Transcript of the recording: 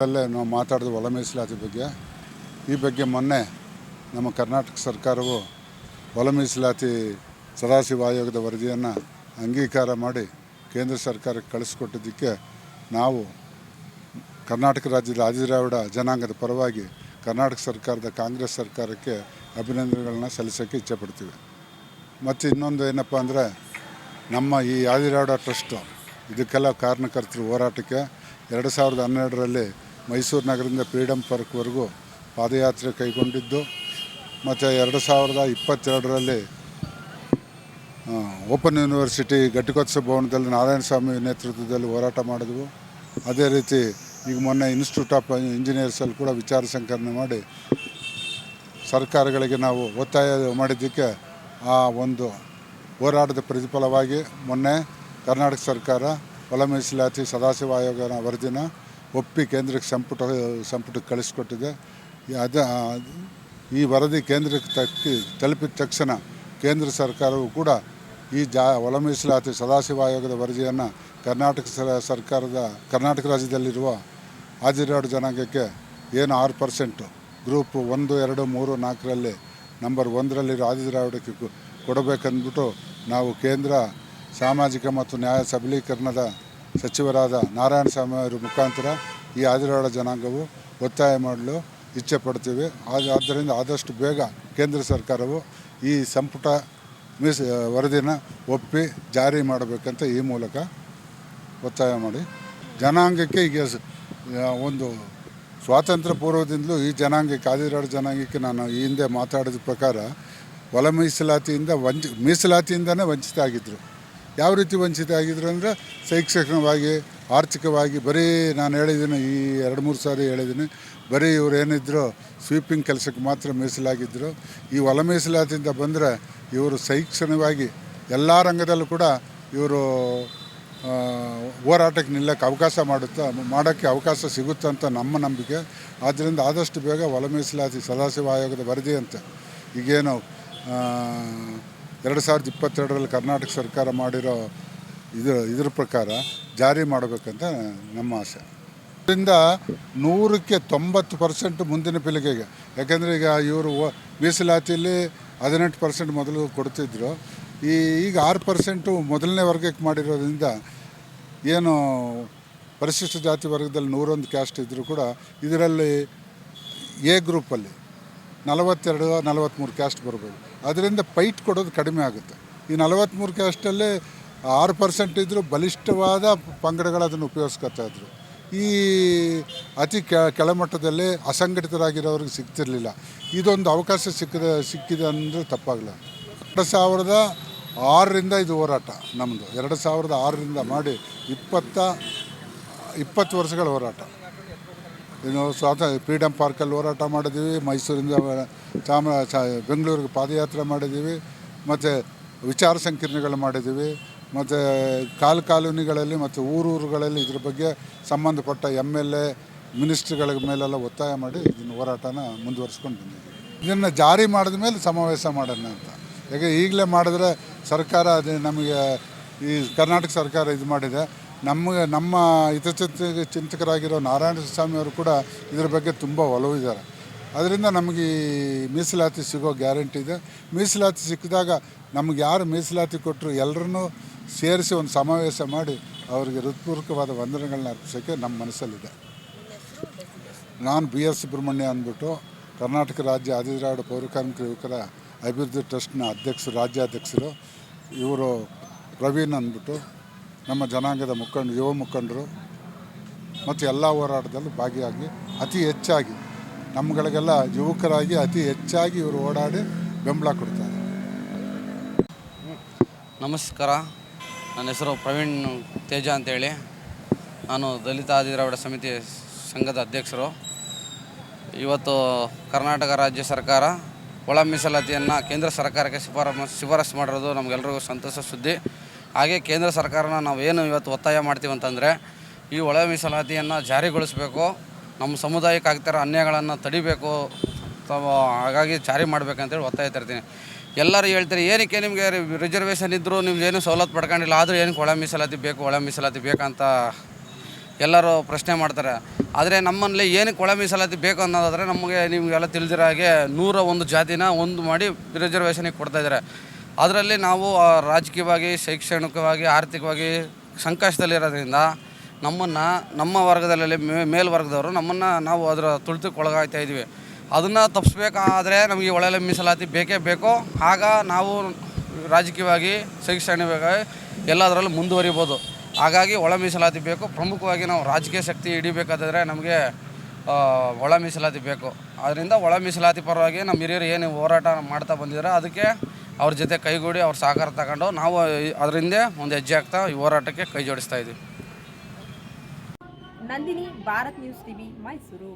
ಅಲ್ಲೇ ನಾವು ಮಾತಾಡಿದ ಒಳ ಮೀಸಲಾತಿ ಬಗ್ಗೆ. ಈ ಬಗ್ಗೆ ಮೊನ್ನೆ ನಮ್ಮ ಕರ್ನಾಟಕ ಸರ್ಕಾರವು ಒಳ ಮೀಸಲಾತಿ ಸದಾಶಿವ ಆಯೋಗದ ವರದಿಯನ್ನು ಅಂಗೀಕಾರ ಮಾಡಿ ಕೇಂದ್ರ ಸರ್ಕಾರಕ್ಕೆ ಕಳಿಸ್ಕೊಟ್ಟಿದ್ದಕ್ಕೆ ನಾವು ಕರ್ನಾಟಕ ರಾಜ್ಯದ ಆದಿದ್ರಾವಿಡ ಜನಾಂಗದ ಪರವಾಗಿ ಕರ್ನಾಟಕ ಸರ್ಕಾರದ ಕಾಂಗ್ರೆಸ್ ಸರ್ಕಾರಕ್ಕೆ ಅಭಿನಂದನೆಗಳನ್ನ ಸಲ್ಲಿಸೋಕ್ಕೆ ಇಚ್ಛೆಪಡ್ತೀವಿ ಮತ್ತು ಇನ್ನೊಂದು ಏನಪ್ಪ ಅಂದರೆ ನಮ್ಮ ಈ ಆದಿರಾವಿಡ ಟ್ರಸ್ಟು ಇದಕ್ಕೆಲ್ಲ ಕಾರಣಕರ್ತರು ಹೋರಾಟಕ್ಕೆ ಎರಡು ಸಾವಿರದ ಹನ್ನೆರಡರಲ್ಲಿ ಮೈಸೂರು ನಗರದಿಂದ ಫ್ರೀಡಮ್ ಪಾರ್ಕ್ವರೆಗೂ ಪಾದಯಾತ್ರೆ ಕೈಗೊಂಡಿದ್ದು, ಮತ್ತು ಎರಡು ಸಾವಿರದ ಇಪ್ಪತ್ತೆರಡರಲ್ಲಿ ಓಪನ್ ಯೂನಿವರ್ಸಿಟಿ ಘಟಿಕೋತ್ಸವ ಭವನದಲ್ಲಿ ನಾರಾಯಣ ಸ್ವಾಮಿ ನೇತೃತ್ವದಲ್ಲಿ ಹೋರಾಟ ಮಾಡಿದ್ವು. ಅದೇ ರೀತಿ ಈಗ ಮೊನ್ನೆ ಇನ್ಸ್ಟಿಟ್ಯೂಟ್ ಆಫ್ ಇಂಜಿನಿಯರ್ಸಲ್ಲಿ ಕೂಡ ವಿಚಾರ ಸಂಕಲನ ಮಾಡಿ ಸರ್ಕಾರಗಳಿಗೆ ನಾವು ಒತ್ತಾಯ ಮಾಡಿದ್ದಕ್ಕೆ ಆ ಒಂದು ಹೋರಾಟದ ಪ್ರತಿಫಲವಾಗಿ ಮೊನ್ನೆ ಕರ್ನಾಟಕ ಸರ್ಕಾರ ಒಲ ಮೀಸಲಾತಿ ಸದಾಶಿವ ಆಯೋಗನ ವರದಿನ ಒಪ್ಪಿ ಕೇಂದ್ರಕ್ಕೆ ಸಂಪುಟ, ಸಂಪುಟಕ್ಕೆ ಕಳಿಸ್ಕೊಟ್ಟಿದೆ. ಅದ, ಈ ವರದಿ ಕೇಂದ್ರಕ್ಕೆ ತಕ್ಕಿ, ತಲುಪಿದ ತಕ್ಷಣ ಕೇಂದ್ರ ಸರ್ಕಾರವು ಕೂಡ ಈ ಜಾ, ಒಳ ಮೀಸಲಾತಿ ಸದಾಶಿವ ಆಯೋಗದ ವರದಿಯನ್ನು ಕರ್ನಾಟಕ ಸರ- ಸರ್ಕಾರದ, ಕರ್ನಾಟಕ ರಾಜ್ಯದಲ್ಲಿರುವ ಹಾಜಿರಾಡು ಜನಾಂಗಕ್ಕೆ ಏನು ಆರು ಪರ್ಸೆಂಟು, ಗ್ರೂಪ್ ಒಂದು, ಎರಡು, ಮೂರು, ನಾಲ್ಕರಲ್ಲಿ ನಂಬರ್ ಒಂದರಲ್ಲಿರೋ ಆದಿದ್ರಾವಿಡಕ್ಕೆ ಕೊಡಬೇಕಂದ್ಬಿಟ್ಟು ನಾವು ಕೇಂದ್ರ ಸಾಮಾಜಿಕ ಮತ್ತು ನ್ಯಾಯ ಸಬಲೀಕರಣದ ಸಚಿವರಾದ ನಾರಾಯಣ ಸ್ವಾಮಿ ಅವರ ಮುಖಾಂತರ ಈ ಆದಿರಾಳ ಜನಾಂಗವು ಒತ್ತಾಯ ಮಾಡಲು ಇಚ್ಛೆ ಪಡ್ತೀವಿ. ಆದ- ಆದ್ದರಿಂದ ಆದಷ್ಟು ಬೇಗ ಕೇಂದ್ರ ಸರ್ಕಾರವು ಈ ಸಂಪುಟ ಮೀಸ ವರದಿನ ಒಪ್ಪಿ ಜಾರಿ ಮಾಡಬೇಕಂತ ಈ ಮೂಲಕ ಒತ್ತಾಯ ಮಾಡಿ. ಜನಾಂಗಕ್ಕೆ ಈಗ ಒಂದು ಸ್ವಾತಂತ್ರ್ಯ ಪೂರ್ವದಿಂದಲೂ ಈ ಜನಾಂಗಕ್ಕೆ ಆದಿರಾಡು ಜನಾಂಗಕ್ಕೆ ನಾನು ಈ ಹಿಂದೆ ಮಾತಾಡಿದ ಪ್ರಕಾರ ಒಲ ಮೀಸಲಾತಿಯಿಂದ ವಂಚ, ಮೀಸಲಾತಿಯಿಂದನೇ ವಂಚಿತ ಆಗಿದ್ದರು ಯಾವ ರೀತಿ ವಂಚಿತ ಆಗಿದ್ರು ಅಂದರೆ ಶೈಕ್ಷಣಿಕವಾಗಿ, ಆರ್ಥಿಕವಾಗಿ, ಬರೀ ನಾನು ಹೇಳಿದ್ದೀನಿ, ಈ ಎರಡು ಮೂರು ಸಾರಿ ಹೇಳಿದ್ದೀನಿ, ಬರೀ ಇವರು ಏನಿದ್ರು ಸ್ವೀಪಿಂಗ್ ಕೆಲಸಕ್ಕೆ ಮಾತ್ರ ಮೀಸಲಾಗಿದ್ದರು ಈ ಒಲ ಮೀಸಲಾತಿಯಿಂದ ಬಂದರೆ ಇವರು ಶೈಕ್ಷಣಿಕವಾಗಿ ಎಲ್ಲ ರಂಗದಲ್ಲೂ ಕೂಡ ಇವರು ಹೋರಾಟಕ್ಕೆ ನಿಲ್ಲಕ್ಕೆ ಅವಕಾಶ ಮಾಡುತ್ತಾ, ಮಾಡೋಕ್ಕೆ ಅವಕಾಶ ಸಿಗುತ್ತೆ ಅಂತ ನಮ್ಮ ನಂಬಿಕೆ. ಆದ್ದರಿಂದ ಆದಷ್ಟು ಬೇಗ ಒಲ ಮೀಸಲಾತಿ ಸದಾಶಿವ ಆಯೋಗದ ವರದಿ ಅಂತ ಈಗೇನು ಎರಡು ಸಾವಿರದ ಇಪ್ಪತ್ತೆರಡರಲ್ಲಿ ಕರ್ನಾಟಕ ಸರ್ಕಾರ ಮಾಡಿರೋ ಇದು, ಇದ್ರ ಪ್ರಕಾರ ಜಾರಿ ಮಾಡಬೇಕಂತ ನಮ್ಮ ಆಸೆ. ಇದರಿಂದ ನೂರಕ್ಕೆ ತೊಂಬತ್ತು ಪರ್ಸೆಂಟ್ ಮುಂದಿನ ಪೀಳಿಗೆಗೆ. ಯಾಕೆಂದರೆ ಈಗ ಇವರು ಮೀಸಲಾತಿಯಲ್ಲಿ ಹದಿನೆಂಟು ಪರ್ಸೆಂಟ್ ಮೊದಲು ಕೊಡ್ತಿದ್ರು. ಈ, ಈಗ ಆರು ಪರ್ಸೆಂಟು ಮೊದಲನೇ ವರ್ಗಕ್ಕೆ ಮಾಡಿರೋದ್ರಿಂದ ಏನು ಪರಿಶಿಷ್ಟ ಜಾತಿ ವರ್ಗದಲ್ಲಿ ನೂರೊಂದು ಕ್ಯಾಸ್ಟ್ ಇದ್ದರೂ ಕೂಡ ಇದರಲ್ಲಿ ಎ ಗ್ರೂಪಲ್ಲಿ ನಲವತ್ತೆರಡು ನಲವತ್ತ್ಮೂರು ಕ್ಯಾಸ್ಟ್ ಬರ್ಬೋದು. ಅದರಿಂದ ಪೈಟ್ ಕೊಡೋದು ಕಡಿಮೆ ಆಗುತ್ತೆ. ಈ ನಲವತ್ತ್ಮೂರು ಕ್ಯಾಸ್ಟಲ್ಲೇ ಆರು ಪರ್ಸೆಂಟ್ ಇದ್ದರೂ ಬಲಿಷ್ಠವಾದ ಪಂಗಡಗಳು ಅದನ್ನು ಉಪಯೋಗಿಸ್ಕೊತಾ ಇದ್ರು. ಈ ಅತಿ ಕೆಳಮಟ್ಟದಲ್ಲಿ ಅಸಂಘಟಿತರಾಗಿರೋರಿಗೆ ಸಿಗ್ತಿರಲಿಲ್ಲ. ಇದೊಂದು ಅವಕಾಶ ಸಿಕ್ಕಿದ, ಸಿಕ್ಕಿದೆ ಅಂದರೆ ತಪ್ಪಾಗಲ್ಲ ಎರಡು ಸಾವಿರದ ಆರರಿಂದ ಇದು ಹೋರಾಟ ನಮ್ಮದು ಎರಡು ಸಾವಿರದ ಆರರಿಂದ ಮಾಡಿ ಇಪ್ಪತ್ತ, ಇಪ್ಪತ್ತು ವರ್ಷಗಳ ಹೋರಾಟ. ಇನ್ನು ಸ್ವಾತ ಫ್ರೀಡಮ್ ಪಾರ್ಕಲ್ಲಿ ಹೋರಾಟ ಮಾಡಿದ್ದೀವಿ, ಮೈಸೂರಿಂದ ಚಾಮ ಬೆಂಗಳೂರಿಗೆ ಪಾದಯಾತ್ರೆ ಮಾಡಿದ್ದೀವಿ, ಮತ್ತು ವಿಚಾರ ಸಂಕಿರಣಗಳು ಮಾಡಿದ್ದೀವಿ, ಮತ್ತು ಕಾಲು ಕಾಲೋನಿಗಳಲ್ಲಿ ಮತ್ತು ಊರೂರುಗಳಲ್ಲಿ ಇದ್ರ ಬಗ್ಗೆ ಸಂಬಂಧಪಟ್ಟ ಎಂ ಎಲ್ ಎ ಮಿನಿಸ್ಟ್ರ್ಗಳ ಮೇಲೆಲ್ಲ ಒತ್ತಾಯ ಮಾಡಿ ಇದನ್ನು ಹೋರಾಟನ ಮುಂದುವರಿಸ್ಕೊಂಡು ಬಂದಿದ್ದೀವಿ. ಇದನ್ನು ಜಾರಿ ಮಾಡಿದ ಮೇಲೆ ಸಮಾವೇಶ ಮಾಡೋಣ ಅಂತ. ಯಾಕೆ ಈಗಲೇ ಮಾಡಿದ್ರೆ ಸರ್ಕಾರ ಅದು ನಮಗೆ ಈ ಕರ್ನಾಟಕ ಸರ್ಕಾರ ಇದು ಮಾಡಿದೆ. ನಮಗೆ ನಮ್ಮ ಹಿತಚಿಂತ ಚಿಂತಕರಾಗಿರೋ ನಾರಾಯಣ ಸ್ವಾಮಿ ಅವರು ಕೂಡ ಇದರ ಬಗ್ಗೆ ತುಂಬ ಒಲವಿದ್ದಾರೆ ಅದರಿಂದ ನಮಗೆ ಈ ಮೀಸಲಾತಿ ಸಿಗೋ ಗ್ಯಾರಂಟಿ ಇದೆ. ಮೀಸಲಾತಿ ಸಿಕ್ಕಿದಾಗ ನಮಗೆ ಯಾರು ಮೀಸಲಾತಿ ಕೊಟ್ಟರು ಎಲ್ಲರನ್ನೂ ಸೇರಿಸಿ ಒಂದು ಸಮಾವೇಶ ಮಾಡಿ ಅವರಿಗೆ ಹೃತ್ಪೂರ್ವಕವಾದ ವಂದನೆಗಳನ್ನ ಅರ್ಪಿಸೋಕ್ಕೆ ನಮ್ಮ ಮನಸ್ಸಲ್ಲಿದೆ. ನಾನು ಬಿ ಎಸ್ ಸುಬ್ರಹ್ಮಣ್ಯ ಅಂದ್ಬಿಟ್ಟು ಕರ್ನಾಟಕ ರಾಜ್ಯ ಆದಿದ್ರಾವಿಡ ಪೌರಕಾರ್ಮಿಕ ಯುವಕರ ಅಭಿವೃದ್ಧಿ ಟ್ರಸ್ಟ್ನ ಅಧ್ಯಕ್ಷರು, ರಾಜ್ಯಾಧ್ಯಕ್ಷರು, ಇವರು ಪ್ರವೀಣ್ ಅಂದ್ಬಿಟ್ಟು ನಮ್ಮ ಜನಾಂಗದ ಮುಖಂಡರು ಯುವ ಮುಖಂಡರು ಮತ್ತು ಎಲ್ಲ ಹೋರಾಟದಲ್ಲೂ ಭಾಗಿಯಾಗಿ ಅತಿ ಹೆಚ್ಚಾಗಿ ನಮ್ಮಗಳಿಗೆಲ್ಲ ಯುವಕರಾಗಿ ಅತಿ ಹೆಚ್ಚಾಗಿ ಇವರು ಓಡಾಡಿ ಬೆಂಬಲ ಕೊಡ್ತಾರೆ. ನಮಸ್ಕಾರ. ನನ್ನ ಹೆಸರು ಪ್ರವೀಣ್ ತೇಜ ಅಂತೇಳಿ. ನಾನು ದಲಿತ ಆದಿದ್ರಾವಿಡ ಸಮಿತಿ ಸಂಘದ ಅಧ್ಯಕ್ಷರು. ಇವತ್ತು ಕರ್ನಾಟಕ ರಾಜ್ಯ ಸರ್ಕಾರ ಒಳ ಮೀಸಲಾತಿಯನ್ನು ಕೇಂದ್ರ ಸರ್ಕಾರಕ್ಕೆ ಶಿಫಾರ ಶಿಫಾರಸು ಮಾಡಿರೋದು ನಮಗೆಲ್ಲರಿಗೂ ಸಂತಸ ಸುದ್ದಿ. ಹಾಗೆ ಕೇಂದ್ರ ಸರ್ಕಾರನ ನಾವು ಏನು ಇವತ್ತು ಒತ್ತಾಯ ಮಾಡ್ತೀವಿ ಅಂತಂದರೆ, ಈ ಒಳ ಮೀಸಲಾತಿಯನ್ನು ಜಾರಿಗೊಳಿಸಬೇಕು, ನಮ್ಮ ಸಮುದಾಯಕ್ಕೆ ಆಗ್ತಿರೋ ಅನ್ಯಾಯಗಳನ್ನು ತಡಿಬೇಕು ಹಾಗಾಗಿ ಜಾರಿ ಮಾಡ್ಬೇಕಂತೇಳಿ ಒತ್ತಾಯ ತರ್ತೀನಿ. ಎಲ್ಲರೂ ಹೇಳ್ತಾರೆ, ಏನಕ್ಕೆ ನಿಮಗೆ ರಿಸರ್ವೇಷನ್ ಇದ್ದರೂ ನಿಮ್ಗೆ ಏನು ಸವಲತ್ತು ಪಡ್ಕೊಂಡಿಲ್ಲ, ಆದರೂ ಏನಕ್ಕೆ ಒಳ ಮೀಸಲಾತಿ ಬೇಕು, ಒಳ ಮೀಸಲಾತಿ ಬೇಕಂತ ಎಲ್ಲರೂ ಪ್ರಶ್ನೆ ಮಾಡ್ತಾರೆ. ಆದರೆ ನಮ್ಮಲ್ಲಿ ಏನಕ್ಕೆ ಒಳ ಮೀಸಲಾತಿ ಬೇಕು ಅನ್ನೋದಾದರೆ ನಮಗೆ ನಿಮಗೆಲ್ಲ ತಿಳಿದಿರೋ ಹಾಗೆ ನೂರ ಒಂದು ಜಾತಿನ ಒಂದು ಮಾಡಿ ರಿಸರ್ವೇಷನಿಗೆ ಕೊಡ್ತಾಯಿದ್ದಾರೆ ಅದರಲ್ಲಿ ನಾವು ರಾಜಕೀಯವಾಗಿ, ಶೈಕ್ಷಣಿಕವಾಗಿ, ಆರ್ಥಿಕವಾಗಿ ಸಂಕಷ್ಟದಲ್ಲಿರೋದ್ರಿಂದ ನಮ್ಮನ್ನು, ನಮ್ಮ ವರ್ಗದಲ್ಲಿ ಮೇಲ್ವರ್ಗದವರು ನಮ್ಮನ್ನು ನಾವು ಅದರ ತುಳಿತಕ್ಕೆ ಒಳಗಾಗ್ತಾ ಇದ್ವಿ ಅದನ್ನು ತಪ್ಪಿಸ್ಬೇಕಾದ್ರೆ ನಮಗೆ ಒಳ್ಳೆ ಮೀಸಲಾತಿ ಬೇಕೇ ಬೇಕು. ಆಗ ನಾವು ರಾಜಕೀಯವಾಗಿ, ಶೈಕ್ಷಣಿಕವಾಗಿ ಎಲ್ಲದರಲ್ಲೂ ಮುಂದುವರಿಬೋದು. ಹಾಗಾಗಿ ಒಳ ಮೀಸಲಾತಿ ಬೇಕು. ಪ್ರಮುಖವಾಗಿ ನಾವು ರಾಜಕೀಯ ಶಕ್ತಿ ಹಿಡಿಬೇಕಾದ್ರೆ ನಮಗೆ ಒಳ ಮೀಸಲಾತಿ ಬೇಕು. ಅದರಿಂದ ಒಳ ಮೀಸಲಾತಿ ಪರವಾಗಿ ನಮ್ಮ ಹಿರಿಯರು ಏನು ಹೋರಾಟ ಮಾಡ್ತಾ ಬಂದಿದ್ದಾರೆ, ಅದಕ್ಕೆ ಅವ್ರ ಜೊತೆ ಕೈಗೂಡಿ ಅವ್ರ ಸಹಕಾರ ತಗೊಂಡು ನಾವು ಅದರಿಂದ ಒಂದು ಹೆಜ್ಜೆ ಆಗ್ತಾ ಈ ಹೋರಾಟಕ್ಕೆ ಕೈ ಜೋಡಿಸ್ತಾ ಇದ್ದೀವಿ. Nandini, Bharat news TV, Mysuru.